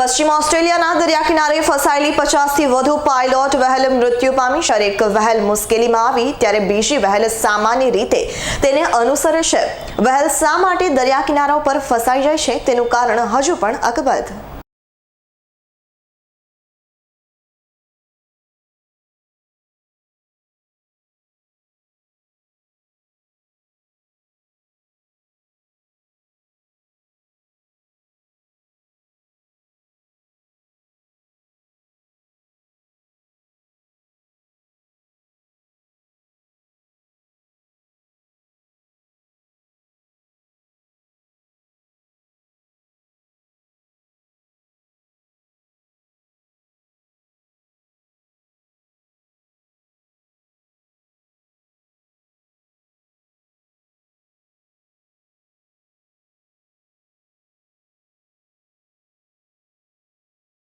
પશ્ચિમ ઓસ્ટ્રેલિયાના દરિયા કિનારે ફસાયેલી પચાસથી વધુ પાયલોટ વહેલ મૃત્યુ પામી. છે એક વહેલ મુશ્કેલીમાં આવી, ત્યારે બીજી વહેલ સામાન્ય રીતે તેને અનુસરે છે. વહેલ શા માટે દરિયા કિનારા ઉપર ફસાઈ જાય છે? તેનું કારણ હજુ પણ અકબંધ.